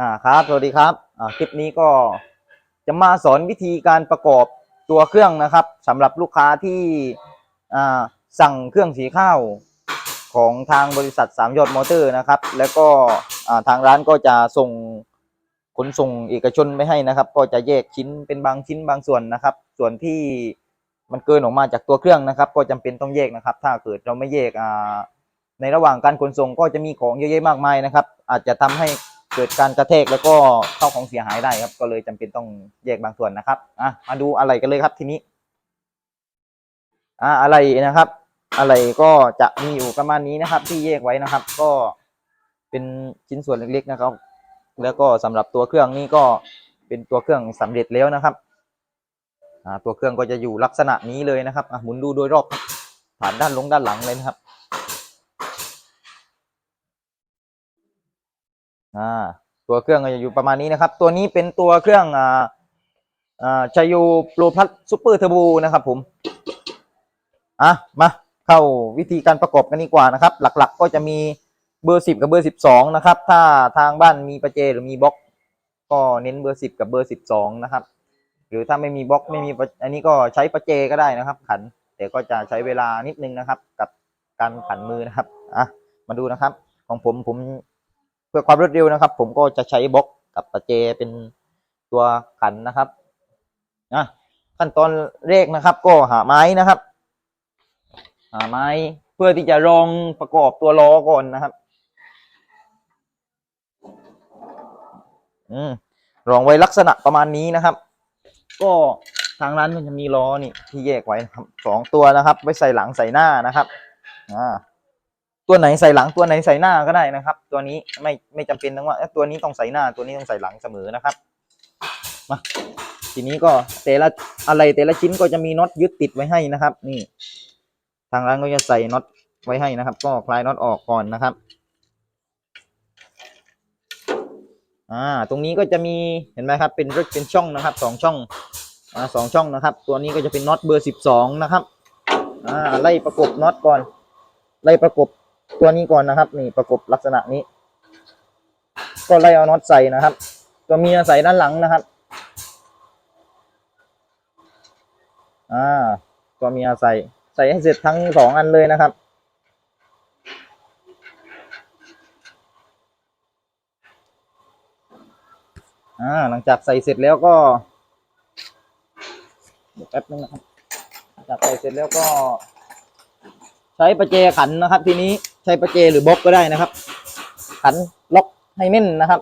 อ่าครับ สวัสดีครับอ่าคลิปนี้ก็จะมาสอนวิธีการประกอบตัวเครื่องนะครับสำหรับลูกค้าที่อ่าสั่งเครื่องสีข้าวของทางบริษัทสามยอดมอเตอร์นะครับ แล้วก็อ่าทางร้านก็จะส่งขนส่งเอกชนไปให้นะครับ ก็จะแยกชิ้นเป็นบางชิ้นบางส่วนนะครับ ส่วนที่มันเกินออกมาจากตัวเครื่องนะครับ ก็จำเป็นต้องแยกนะครับ ถ้าเกิดเราไม่แยกอ่าในระหว่างการขนส่งก็จะมีของเยอะแยะมากมายนะครับ อาจจะทำให้ เกิดการกระแทกแล้วก็เข้าของเสียหายได้ครับ ก็เลยจำเป็นต้องแยกบางส่วนนะครับอะมาดูอะไรกันเลยครับทีนี้อะอะไรนะครับ อะไรก็จะมีอยู่ประมาณนี้นะครับ ที่แยกไว้นะครับ ก็เป็นชิ้นส่วนเล็กๆนะครับ แล้วก็สำหรับตัวเครื่องนี่ก็เป็นตัวเครื่องสำเร็จแล้วนะครับอ่าตัวเครื่องก็จะอยู่ลักษณะนี้เลยนะครับอะหมุนดูโดยรอบครับผ่านด้านลงด้านหลังเลยนะครับ อ่าตัวเครื่องก็จะอยู่ประมาณนี้นะครับ ตัวนี้เป็นตัวเครื่องอ่าอ่าชายูโปรพัทซูเปอร์เทอร์โบนะครับ ผมอะมาเข้าวิธีการประกอบกันดีกว่านะครับ หลักๆก็จะมีเบอร์สิบกับเบอร์สิบสองนะครับ ถ้าทางบ้านมีประเจหรือมีบล็อก ก็เน้นเบอร์สิบกับเบอร์สิบสองนะครับ หรือถ้าไม่มีบล็อกไม่มีอันนี้ก็ใช้ประเจก็ได้นะครับ ขันแต่ก็จะใช้เวลานิดนึงนะครับ กับการขันมือนะครับอะมาดูนะครับ ของผมผม พื่อความรวดเร็วนะครับ ผมก็จะใช้บล็อกกับประเจเป็นตัวขันนะครับนะขั้นตอนแรกนะครับ ก็หาไม้นะครับ หาไม้เพื่อที่จะรองประกอบตัวล้อก่อนนะครับ อืมรองไว้ลักษณะประมาณนี้นะครับ ก็ทางร้านมันจะมีล้อนี่ที่แยกไว้นะครับสองตัวนะครับไว้ใส่หลังใส่หน้านะครับอ่า ตัวไหนใส่หลังตัวไหนใส่หน้าก็ได้นะครับ ตัวนี้ไม่ไม่จำเป็นต้องว่าเอ้ยตัวนี้ต้องใส่หน้าตัวนี้ต้องใส่หลังเสมอนะครับมาทีนี้ก็แต่ละอะไรแต่ละชิ้นก็จะมีน็อตยึดติดไว้ให้นะครับ นี่ ทางร้านก็จะใส่น็อตไว้ให้นะครับ ก็คลายน็อตออกก่อนนะครับอ่าตรงนี้ก็จะมีเห็นไหมครับเป็นรถเป็นช่องนะครับสองช่องอ่าสองช่องนะครับ ตัวนี้ก็จะเป็นน็อตเบอร์สิบสองนะครับอ่าไล่ประกบน็อตก่อน ไล่ประกบ ตัวนี้ก่อนนะครับ นี่ประกบลักษณะนี้ ก็ไล่เอาน็อตใส่นะครับ ตัวเมียใส่ด้านหลังนะครับ อ่า ตัวเมียใส่ ใส่ให้เสร็จทั้งสองอันเลยนะครับอ่าหลังจากใส่เสร็จแล้วก็เดี๋ยวแป๊บนึงนะครับหลังจากใส่เสร็จแล้วก็ ใช้ประแจขันนะครับ ทีนี้ ใช้ประแจหรือบล็อกก็ได้นะครับ ขันล็อกให้แน่นนะครับ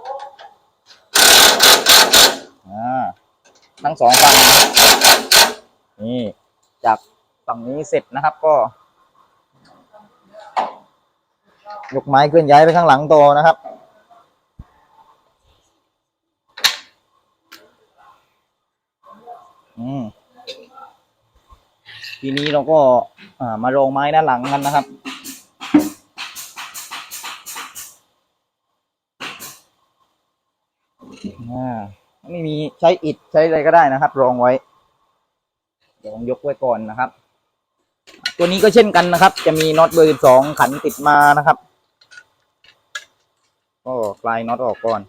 ทั้งสองฝั่งนี่จากฝั่งนี้เสร็จนะครับก็ ยกไม้เคลื่อนย้ายไปข้างหลังโตนะครับทีนี้เราก็ามารองไม้ด้านหลังกันนะครับ อ่าไม่มีใช้อิฐใช้อะไรก็ได้นะครับ รองไว้รองยกไว้ก่อนนะครับ ตัวนี้ก็เช่นกันนะครับ จะมีน็อตเบอร์สองขันติดมานะครับ ก็คลายน็อตออกก่อน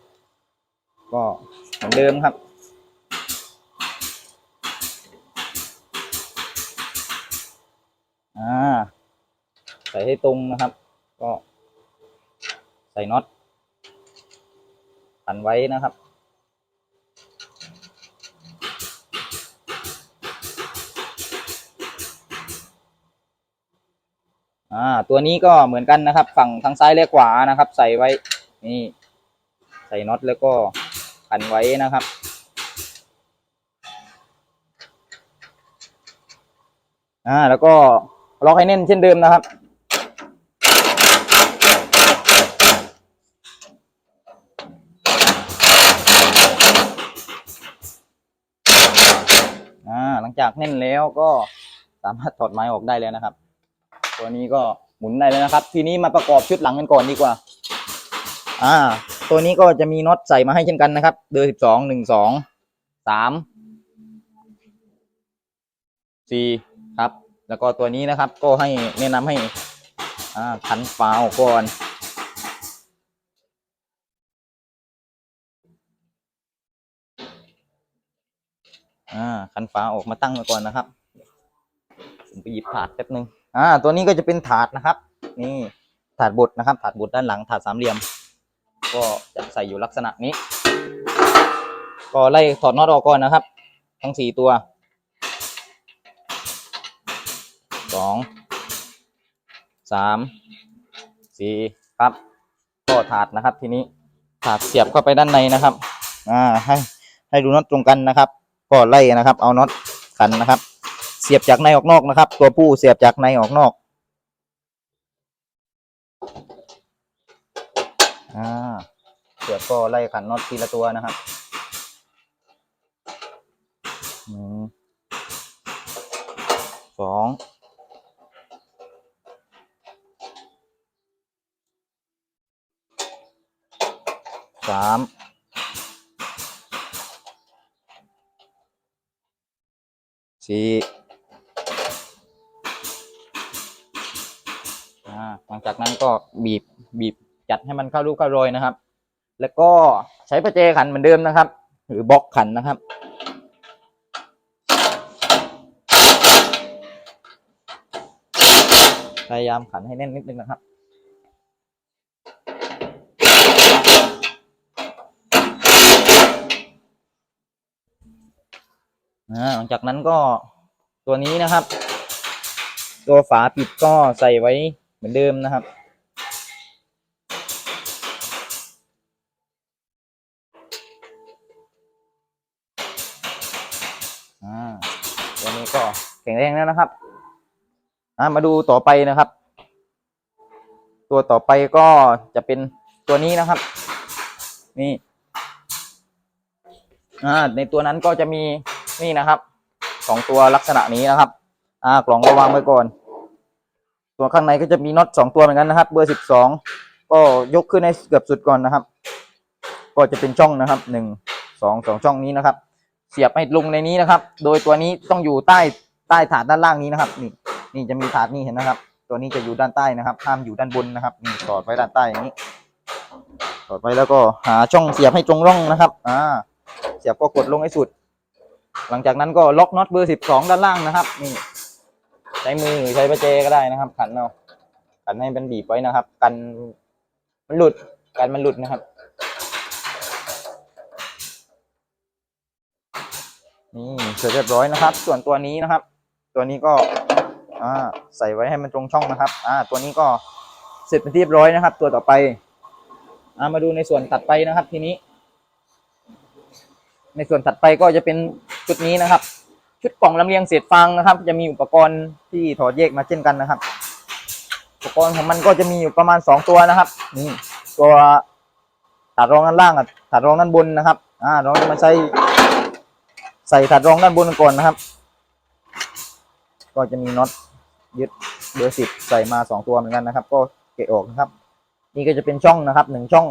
ก็เหมือนเดิมครับอ่าใส่ให้ตรงนะครับ ก็ใส่น็อตพันไว้นะครับ อ่าตัวนี้ก็เหมือนกันนะครับ ฝั่งทางซ้ายและขวานะครับ ใส่ไว้นี่ใส่น็อตแล้วก็พันไว้นะครับ อ่าแล้วก็ล็อกให้แน่นเช่นเดิมนะครับอ่าหลังจากแน่นแล้วก็สามารถถอดไม้ออกได้แล้วนะครับ ตัวนี้ก็หมุนได้แล้วนะครับ ทีนี้มาประกอบชุดหลังกันก่อนดีกว่า อ่า ตัวนี้ก็จะมีน็อตใส่มาให้เช่นกันนะครับ เดือสิบสองหนึ่งสองสามสี่ครับ แล้วก็ตัวนี้นะครับ ก็ให้แนะนำให้ อ่าพันฟ้าวก่อนอ่าคันฟ้าออกมาตั้งไว้ก่อนนะครับ ผมไปหยิบผาดแป๊บนึง อ่า ตัวนี้ก็จะเป็นถาดนะครับ นี่ถาดบดนะครับ ถาดบดด้านหลังถาดสามเหลี่ยม ก็จะใส่อยู่ลักษณะนี้ ก็ไล่ถอดน็อตออกก่อนนะครับ ทั้งสี่ตัวสองสามสี่ครับ ก็ถาดนะครับทีนี้ถาดเสียบเข้าไปด้านในนะครับ อ่าให้ให้ดูน็อตตรงกันนะครับ ก็ไล่นะครับ เอาน็อตขันนะครับ เสียบจากในออกนอกนะครับ ตัวผู้เสียบจากในออกนอกอ่าเสียบก็ไล่ขันน็อตทีละตัวนะครับหนึ่งสองสามสี่ จากนั้นก็บีบบีบจัดให้มันเข้ารูปเข้ารอยนะครับ แล้วก็ใช้ประแจขันเหมือนเดิมนะครับ หรือบล็อกขันนะครับพยายามขันให้แน่นนิดนึงนะครับ หลังจากนั้นก็ตัวนี้นะครับ ตัวฝาปิดก็ใส่ไว้ มือนเดิมนะครับ อ่าตัวนี้ก็แข็งแรงแล้วนะครับอ่ามาดูต่อไปนะครับ ตัวต่อไปก็จะเป็นตัวนี้นะครับ นี่อ่าในตัวนั้นก็จะมีนี่นะครับสองตัวลักษณะนี้นะครับ อ่ากล่องก็วางไว้ก่อน ตัวข้างในก็จะมีน็อตสองตัวเหมือนกันนะครับ เบอร์สิบสองก็ยกขึ้นให้เกือบสุดก่อนนะครับ ก็จะเป็นช่องนะครับหนึ่งสองสองช่องนี้นะครับ เสียบให้ลงในนี้นะครับ โดยตัวนี้ต้องอยู่ใต้ใต้ถาดด้านล่างนี้นะครับ นี่นี่จะมีถาดนี่เห็นนะครับ ตัวนี้จะอยู่ด้านใต้นะครับห้ามอยู่ด้านบนนะครับนี่สอดไว้ด้านใต้อย่างนี้สอดไว้แล้วก็หาช่องเสียบให้ตรงร่องนะครับ อ่า เสียบก็กดลงให้สุด หลังจากนั้นก็ล็อกน็อตเบอร์สิบสองด้านล่างนะครับ นี่ ช้มือหรือใช้ประแจก็ได้นะครับ ขันเอาขันให้มันบีบไว้นะครับ กันมันหลุดกันมันหลุดนะครับ นี่เสร็จเรียบร้อยนะครับ ส่วนตัวนี้นะครับ ตัวนี้ก็อ่าใส่ไว้ให้มันตรงช่องนะครับ อ่า ตัวนี้ก็เสร็จเป็นที่เรียบร้อยนะครับ ตัวต่อไปอ่ามาดูในส่วนตัดไปนะครับ ทีนี้ ในส่วนถัดไปก็จะเป็นชุดนี้นะครับ ชุดกล่องลำเลียงเศษฟางนะครับ จะมีอุปกรณ์ที่ถอดแยกมาเช่นกันนะครับ อุปกรณ์ของมันก็จะมีอยู่ประมาณสองตัวนะครับนี่ตัวถาดรองด้านล่างกับถาดรองด้านบนนะครับอ่าเราจะมาใช้ใส่ถาดรองด้านบนก่อนนะครับ ก็จะมีน็อตยึดเบอร์สิบใส่มาสองตัวเหมือนกันนะครับ ก็เกะออกนะครับ นี่ก็จะเป็นช่องนะครับหนึ่งช่อง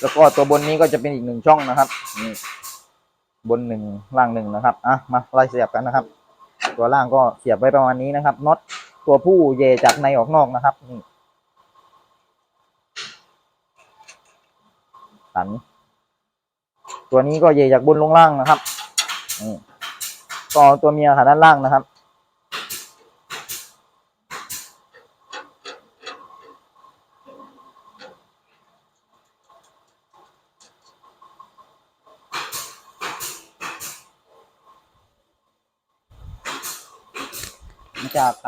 แล้วก็ตัวบนนี้ก็จะเป็นอีกหนึ่งช่องนะครับนี่ บนหนึ่งล่างหนึ่งนะครับอะมาไล่เสียบกันนะครับ ตัวล่างก็เสียบไว้ประมาณนี้นะครับน็อตตัวผู้เยจากในออกนอกนะครับนี่สัน ตัวนี้ก็เยจากบนลงล่างนะครับนี่ก็ตัวเมียขาด้านล่างนะครับ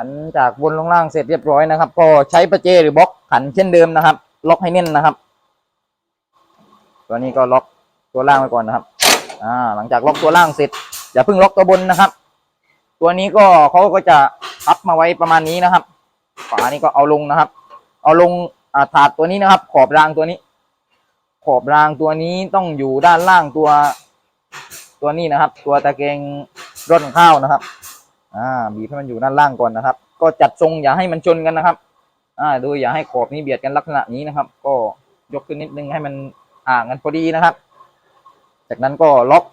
นจากบนลงล่างเสร็จเรียบร้อยนะครับ ก็ใช้ประเจหรือบล็อกขันเช่นเดิมนะครับ ล็อกให้แน่นนะครับ ตัวนี้ก็ล็อกตัวล่างไว้ก่อนนะครับ อ่า หลังจากล็อกตัวล่างเสร็จอย่าเพิ่งล็อกตัวบนนะครับ ตัวนี้ก็เขาก็จะพับมาไว้ประมาณนี้นะครับฝานี้ก็เอาลงนะครับ เอาลงอ่าถาดตัวนี้นะครับ ขอบรางตัวนี้ ขอบรางตัวนี้ต้องอยู่ด้านล่างตัว ตัวนี้นะครับ ตัวตะเกงร่นข้าวนะครับ อ่าบีบให้มันอยู่ด้านล่างก่อนนะครับ ก็จัดทรงอย่าให้มันชนกันนะครับอ่าโดยอย่าให้ขอบนี้เบียดกันลักษณะนี้นะครับ ก็ยกขึ้นนิดนึงให้มันอ่างกันพอดีนะครับ จากนั้นก็ล็อก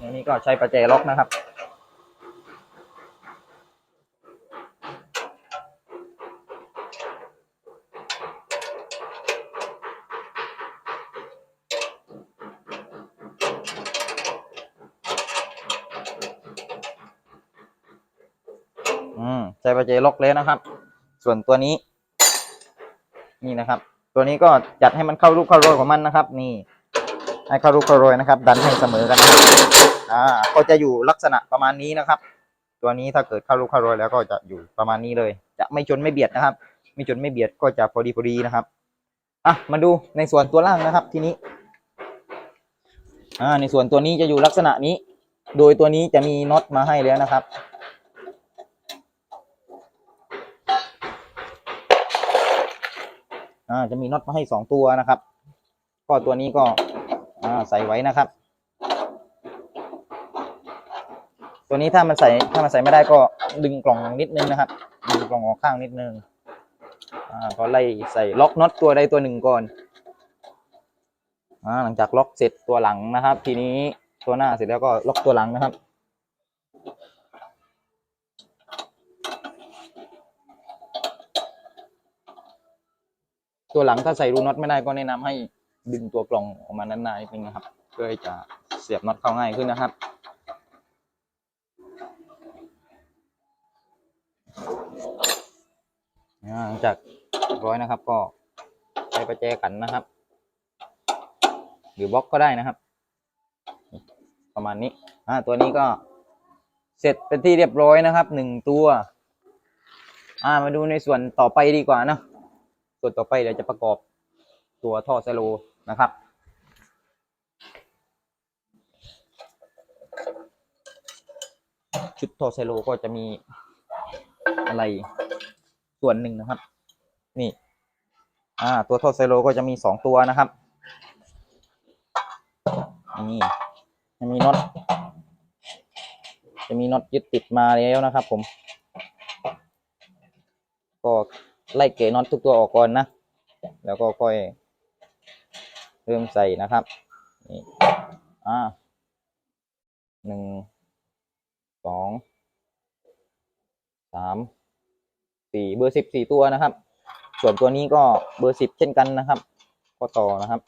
อันนี้ก็ใช้ประแจล็อกนะครับ ช้ประแจล็อกแล้วนะครับ ส่วนตัวนี้ นี่นะครับ ตัวนี้ก็จัดให้มันเข้ารูปเข้ารอยของมันนะครับ นี่ ให้เข้ารูปเข้ารอยนะครับ ดันให้เสมอกันนะครับอ่าก็จะอยู่ลักษณะประมาณนี้นะครับ ตัวนี้ถ้าเกิดเข้ารูปเข้ารอยแล้วก็จะอยู่ประมาณนี้เลย จะไม่ชนไม่เบียดนะครับ ไม่ชนไม่เบียดก็จะพอดีพอดีนะครับอะมาดูในส่วนตัวล่างนะครับ ทีนี้อ่าในส่วนตัวนี้จะอยู่ลักษณะนี้ โดยตัวนี้จะมีน็อตมาให้แล้วนะครับ อ่าจะมีน็อตมาให้สองตัวนะครับ ก็ตัวนี้ก็อ่าใส่ไว้นะครับ ตัวนี้ถ้ามันใส่ถ้ามันใส่ไม่ได้ก็ดึงกล่องนิดนึงนะครับดึงกล่องออกข้างนิดนึงอ่าก็ไล่ใส่ล็อกน็อตตัวใดตัวหนึ่งก่อนอ่าหลังจากล็อกเสร็จตัวหลังนะครับ ทีนี้ตัวหน้าเสร็จแล้วก็ล็อกตัวหลังนะครับ ตัวหลังถ้าใส่รูน็อตไม่ได้ก็แนะนำให้ดึงตัวกล่องออกมาด้านหนานิดนึงนะครับ เพื่อให้จะเสียบน็อตเข้าง่ายขึ้นนะครับ หลังจากร้อยนะครับก็ใช้ประแจกันนะครับ หรือบล็อกก็ได้นะครับ ประมาณนี้อ่าตัวนี้ก็เสร็จเป็นที่เรียบร้อยนะครับหนึ่งตัว อ่ามาดูในส่วนต่อไปดีกว่านะ ส่วนต่อไปเดี๋ยวจะประกอบตัวท่อไซโลนะครับ ชุดท่อไซโลก็จะมีอะไรส่วนหนึ่งนะครับ นี่ อ่า ตัวท่อไซโลก็จะมีสองตัวนะครับนี่จะมีน็อตจะมีน็อตยึดติดมาแล้วนะครับผม ก็ ไล่เกะน็อตทุกตัวออกก่อนนะ แล้วก็ค่อยเริ่มใส่นะครับนี่อ่าหนึ่งสองสามสี่เบอร์สิบสี่ตัวนะครับ ส่วนตัวนี้ก็เบอร์สิบเช่นกันนะครับ ก็ต่อนะครับ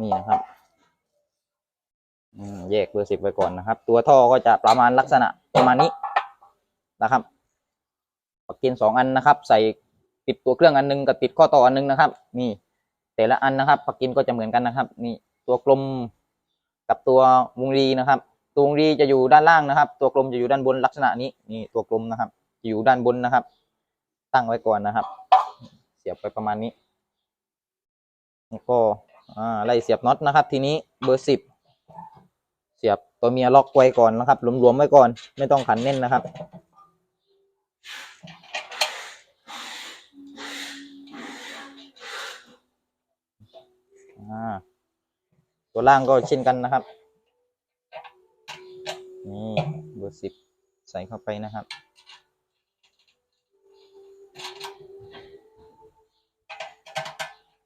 นี่นะครับ อืมแยกเบ อร์สิบไว้ก่อนนะครับ ตัวท่อก็จะประมาณลักษณะประมาณนี้นะครับปักกินสองอันนะครับ ใส่ติดตัวเครื่องอันหนึงกับติดข้อต่ออันหนึงนะครับ นี่ แต่ละอันนะครับปักกินก็จะเหมือนกันนะครับ นี่ตัวกลมกับตัววงรีนะครับ ตัววงรีจะอยู่ด้านล่างนะครับ ตัวกลมจะอยู่ด้านบนลักษณะนี้ นี่ตัวกลมนะครับจะอยู่ด้านบนนะครับ ตั้งไว้ก่อนนะครับ เสียบไปประมาณนี้แล้วก็อ่าไล่เสียบน็อตนะครับ ทีนี้เบอร์สิบ เสียบตัวเมียล็อกไว้ก่อนนะครับหลวมๆไว้ก่อน ไม่ต้องขันแน่นนะครับ ตัวล่างก็เช่นกันนะครับ นี่เบอร์สิบใส่เข้าไปนะครับ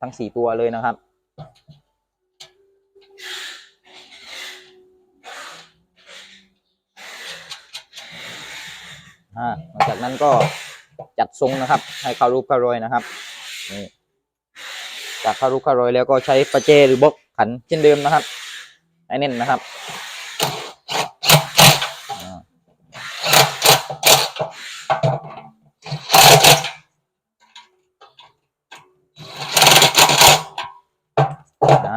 ทั้งสี่ตัวเลยนะครับ อ่าหลังจากนั้นก็จัดทรงนะครับ ให้เข้ารูปเข้ารอยนะครับนี่จากเข้ารูปเข้ารอยแล้วก็ใช้ประเจหรือบล็อกขันเช่นเดิมนะครับให้แน่นนะครับ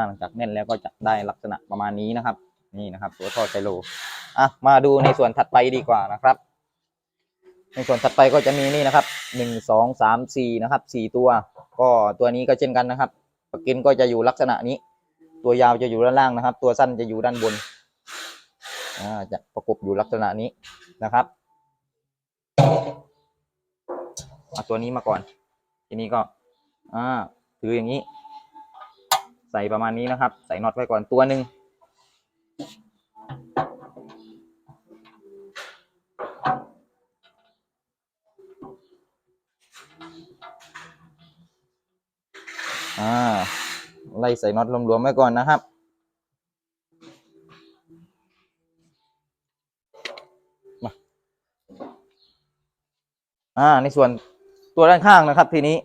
หลังจากแน่นแล้วก็จะได้ลักษณะประมาณนี้นะครับ นี่นะครับ ตัวท่อไซโลอะมาดูในส่วนถัดไปดีกว่านะครับ ในส่วนถัดไปก็จะมีนี่นะครับหนึ่งสองสามสี่นะครับสี่ตัว ก็ตัวนี้ก็เช่นกันนะครับปากกินก็จะอยู่ลักษณะนี้ ตัวยาวจะอยู่ด้านล่างนะครับ ตัวสั้นจะอยู่ด้านบนอ่าจะประกบอยู่ลักษณะนี้นะครับเอาตัวนี้มาก่อน ทีนี้ก็อ่าถืออย่างนี้ ใส่ประมาณนี้นะครับ ใส่น็อตไว้ก่อนตัวหนึ่ง ล่ใส่น็อตรวมๆไว้ก่อนนะครับมาอ่าในส่วนตัวด้านข้างนะครับ ทีนี้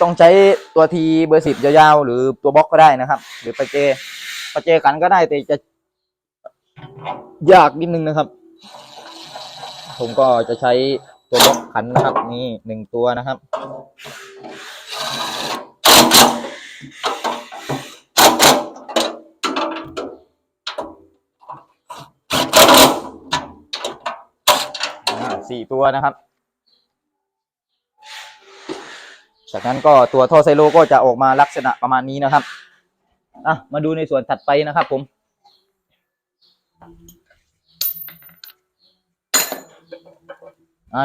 ต้องใช้ตัวทีเบอร์สิบยาวๆหรือตัวบล็อกก็ได้นะครับ หรือปะเจปะเจขันก็ได้แต่จะยากนิดนึงนะครับ ผมก็จะใช้ตัวบล็อกขันนะครับ นี่หนึ่งตัวนะครับ อ่า สี่ตัวนะครับ จากนั้นก็ตัวท่อไซโลก็จะออกมาลักษณะประมาณนี้นะครับอะมาดูในส่วนถัดไปนะครับผม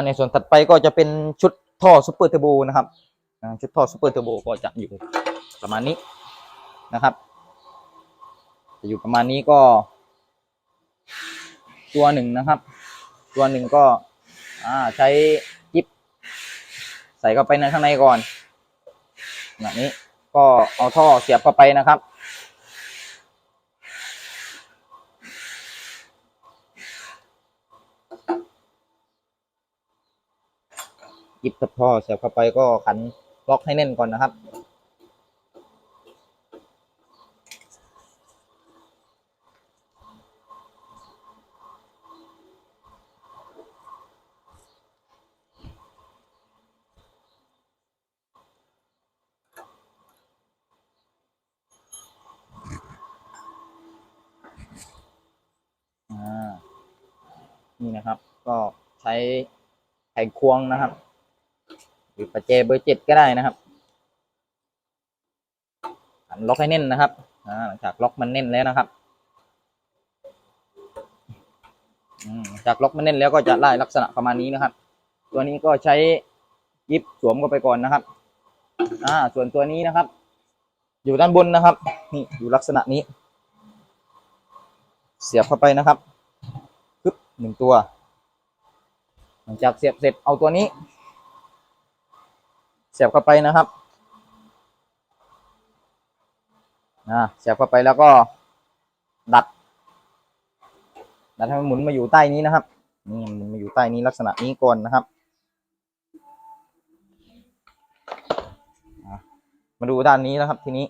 ในส่วนถัดไปก็จะเป็นชุดท่อซูเปอร์เทอร์โบนะครับชุดท่อซูเปอร์เทอร์โบก็จะอยู่ประมาณนี้นะครับจะอยู่ประมาณนี้ก็ ตัวหนึ่งนะครับ ตัวหนึ่งก็ อ่าใช้จิ๊บใส่เข้าไปในข้างในก่อนแบบนี้ก็เอาท่อเสียบเข้าไปนะครับจิบกับท่อเสียบเข้าไปก็ขันล็อกให้แน่นก่อนนะครับ อ่า นี่นะครับ ก็ใช้ไขค วงนะครับ หรือประแจเบอร์เจ็ดก็ได้นะครับหันล็อกให้แน่นนะครับหลังจากล็อกมันแน่นแล้วนะครับจากล็อกมันแน่นแล้วก็จะได้ลักษณะประมาณนี้นะครับ ตัวนี้ก็ใช้ยิบสวมเข้าไปก่อนนะครับ อ่า ส่วนตัวนี้นะครับ อยู่ด้านบนนะครับ นี่อยู่ลักษณะนี้ เสียบเข้าไปนะครับปึ๊บหนึ่งตัว หลังจากเสียบเสร็จเอาตัวนี้ เสียบเข้าไปนะครับอ่าเสียบเข้าไปแล้วก็ดัด ดัดให้มันหมุนมาอยู่ใต้นี้นะครับนี่มันมาอยู่ใต้นี้ลักษณะนี้ก่อนนะครับ มาดูด้านนี้นะครับทีนี้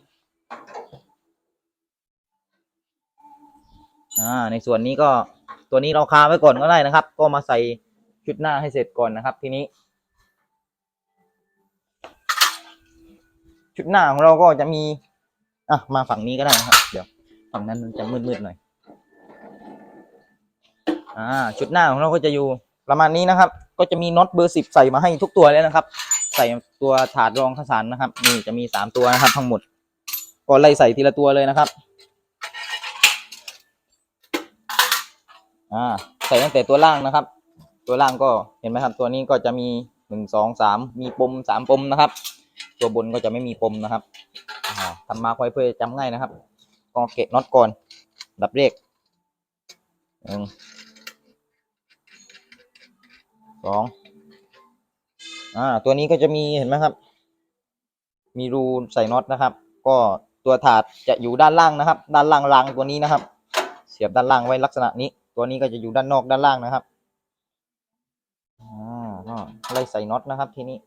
อ่าในส่วนนี้ก็ตัวนี้เราคาไว้ก่อนก็ได้นะครับ ก็มาใส่ ชุดหน้าให้เสร็จก่อนนะครับ ทีนี้ ชุดหน้าของเราก็จะมีอะมาฝั่งนี้ก็ได้นะครับเดี๋ยวฝั่งนั้นมันจะมืดๆหน่อยอ่าชุดหน้าของเราก็จะอยู่ประมาณนี้นะครับ ก็จะมีน็อตเบอร์สิบใส่มาให้ทุกตัวแล้วนะครับ ใส่ตัวถาดรองข้าวสารนะครับนี่จะมีสามตัวนะครับ ทั้งหมดก็ไล่ใส่ทีละตัวเลยนะครับอ่าใส่ตั้งแต่ตัวล่างนะครับ ตัวล่างก็เห็นไหมครับ ตัวนี้ก็จะมีหนึ่งสองสามมีปมสามปมนะครับ ตัวบนก็จะไม่มีปมนะครับอ่าทำมาค่อยเพื่อจำง่ายนะครับก็เกะน็อตก่อนดับเลขหนึ่งสองอ่าตัวนี้ก็จะมีเห็นไหมครับ มีรูใส่น็อตนะครับ ก็ตัวถาดจะอยู่ด้านล่างนะครับ ด้านล่างรางตัวนี้นะครับ เสียบด้านล่างไว้ลักษณะนี้ ตัวนี้ก็จะอยู่ด้านนอกด้านล่างนะครับ ไล่ใส่น็อตนะครับทีนี้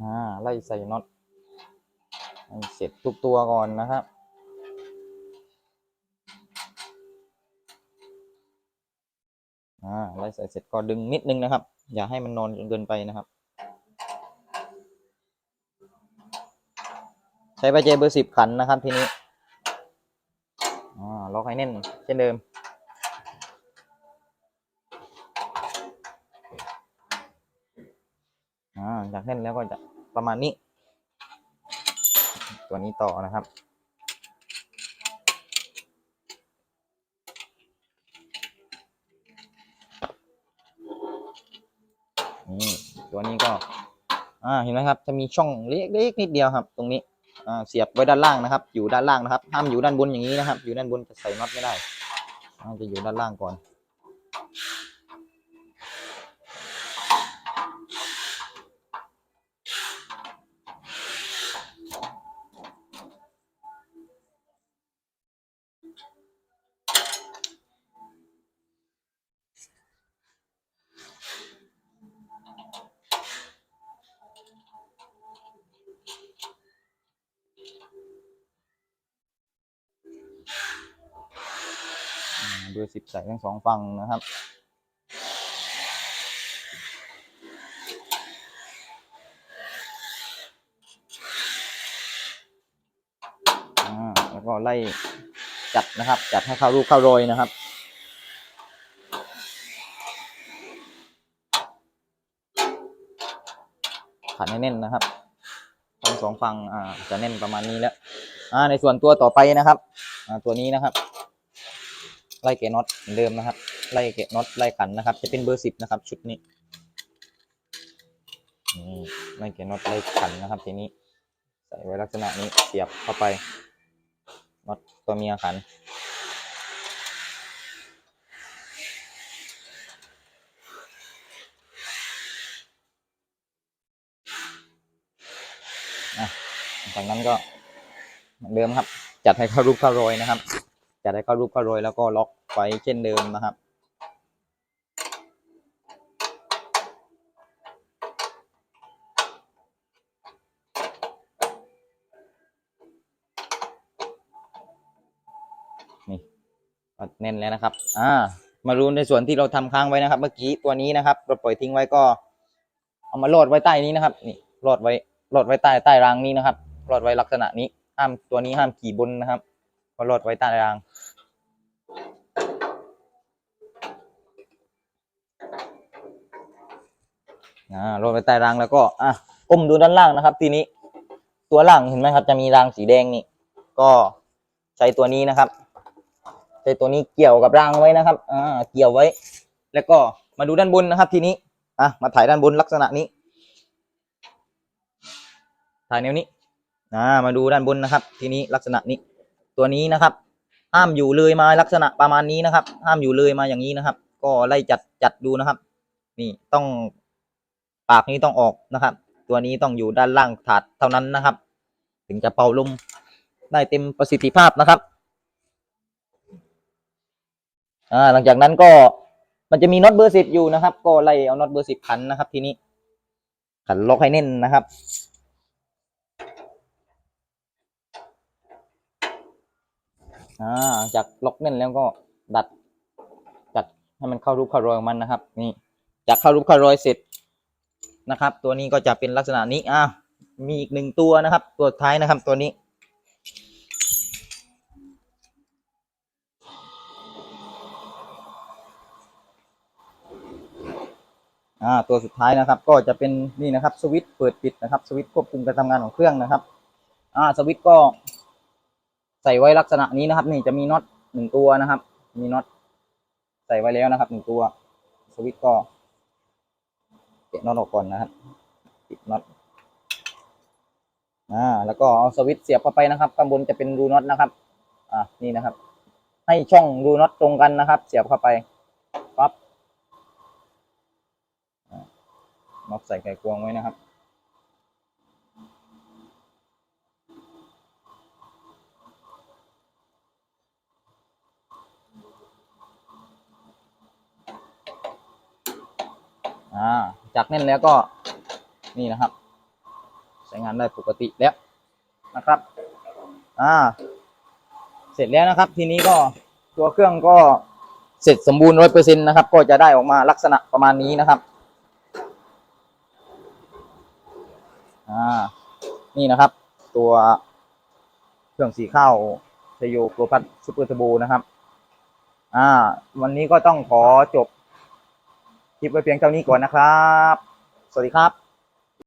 อ่าไล่ใส่น็อตเสร็จทุกตัวก่อนนะครับ อ่าไล่ใส่เสร็จก็ดึงนิดนึงนะครับ อย่าให้มันนอนจนเกินไปนะครับ ใช้ใบเจเบอร์สิบขันนะครับทีนี้อ่าล็อกให้แน่นเช่นเดิมอ่าจากแน่นแล้วก็จะประมาณนี้ ตัวนี้ต่อนะครับ นี่ตัวนี้ก็ อ่าเห็นไหมครับจะมีช่องเล็กๆนิดเดียวครับ ตรงนี้อ่าเสียบไว้ด้านล่างนะครับ อยู่ด้านล่างนะครับห้ามอยู่ด้านบนอย่างนี้นะครับ อยู่ด้านบนจะใส่น็อตไม่ได้จะอยู่ด้านล่างก่อน อ่าเบอร์ สิบใส่ทั้งสองฝั่งนะครับอ่าแล้วก็ไล่จัดนะครับ จัดให้เข้ารูปเข้ารอยนะครับขันให้แน่นนะครับทั้งสองฝั่งอ่าจะแน่นประมาณนี้แล้วอ่าในส่วนตัวต่อไปนะครับอ่าตัวนี้นะครับ ไล่เกน็อตเหมือนเดิมนะครับ ไล่เกน็อตไล่ขันนะครับ จะเป็นเบอร์สิบนะครับ ชุดนี้นี่ไล่เกน็อตไล่ขันนะครับ ทีนี้ ใส่ไว้ลักษณะนี้เสียบเข้าไปน็อตตัวเมียขันจากนั้นก็เหมือนเดิมครับ จัดให้เข้ารูปเข้ารอยนะครับ จัดให้เข้ารูปเข้ารอยแล้วก็ล็อกไว้เช่นเดิมนะครับ นี่แน่นแล้วนะครับ อ่า มารู้ในส่วนที่เราทำค้างไว้นะครับ เมื่อกี้ตัวนี้นะครับเราปล่อยทิ้งไว้ก็เอามาโหลดไว้ใต้นี้นะครับ นี่โหลดไว้โหลดไว้ใต้ใต้รางนี้นะครับโหลดไว้ลักษณะนี้ห้ามตัวนี้ห้ามขี่บนนะครับก็โหลดไว้ใต้ราง อ่าลดไว้ใต้รางแล้วก็อะก้มดูด้านล่างนะครับ ทีนี้ตัวล่างเห็นไหมครับ จะมีรางสีแดงนี่ ก็ใช้ตัวนี้นะครับใช้ตัวนี้เกี่ยวกับรางไว้นะครับอ่าเกี่ยวไว้ แล้วก็มาดูด้านบนนะครับ ทีนี้อะมาถ่ายด้านบนลักษณะนี้ ถ่ายแนวนี้อ่ามาดูด้านบนนะครับ ทีนี้ลักษณะนี้ ตัวนี้นะครับ ห้ามอยู่เลยมาลักษณะประมาณนี้นะครับ ห้ามอยู่เลยมาอย่างนี้นะครับ ก็ไล่จัดจัดดูนะครับ นี่ต้อง ปากนี้ต้องออกนะครับ ตัวนี้ต้องอยู่ด้านล่างถาดเท่านั้นนะครับ ถึงจะเป่าลมได้เต็มประสิทธิภาพนะครับอ่าหลังจากนั้นก็มันจะมีน็อตเบอร์สิบอยู่นะครับ ก็ไล่เอาน็อตเบอร์สิบขันนะครับ ทีนี้ขันล็อกให้แน่นนะครับอ่าจากล็อกแน่นแล้วก็ดัดจัดให้มันเข้ารูปเข้ารอยของมันนะครับ นี่จากเข้ารูปเข้ารอยเสร็จ นะครับ ตัวนี้ก็จะเป็นลักษณะนี้อ่ามีอีกหนึ่งตัวนะครับ ตัวท้ายนะครับตัวนี้อ่าตัวสุดท้ายนะครับก็จะเป็นนี่นะครับสวิตช์เปิดปิดนะครับสวิตช์ควบคุมการทำงานของเครื่องนะครับอ่าสวิตช์ก็ ใส่ไว้ลักษณะนี้นะครับ นี่จะมีน็อตหนึ่งตัวนะครับ มีน็อตใส่ไว้แล้วนะครับหนึ่งตัว สวิตช์ก็ เก็บน็อตออกก่อนนะครับปิดน็อตอ่าแล้วก็เอาสวิตช์เสียบเข้าไปนะครับข้างบนจะเป็นรูน็อตนะครับ อ่านี่นะครับ ให้ช่องรูน็อตตรงกันนะครับ เสียบเข้าไปปั๊บอ่าน็อตใส่ไก่กวงไว้นะครับ อ่าจากนั้นแล้วก็นี่นะครับใช้งานได้ปกติแล้วนะครับ อ่า เสร็จแล้วนะครับ ทีนี้ก็ตัวเครื่องก็เสร็จสมบูรณ์ร้อยเปอร์เซ็นต์นะครับ ก็จะได้ออกมาลักษณะประมาณนี้นะครับ อ่า นี่นะครับ ตัวเครื่องสีข้าวชโยโกพัทซูเปอร์เทอร์โบนะครับ อ่า วันนี้ก็ต้องขอจบ คลิปไว้เพียงเท่านี้ก่อนนะครับ สวัสดีครับ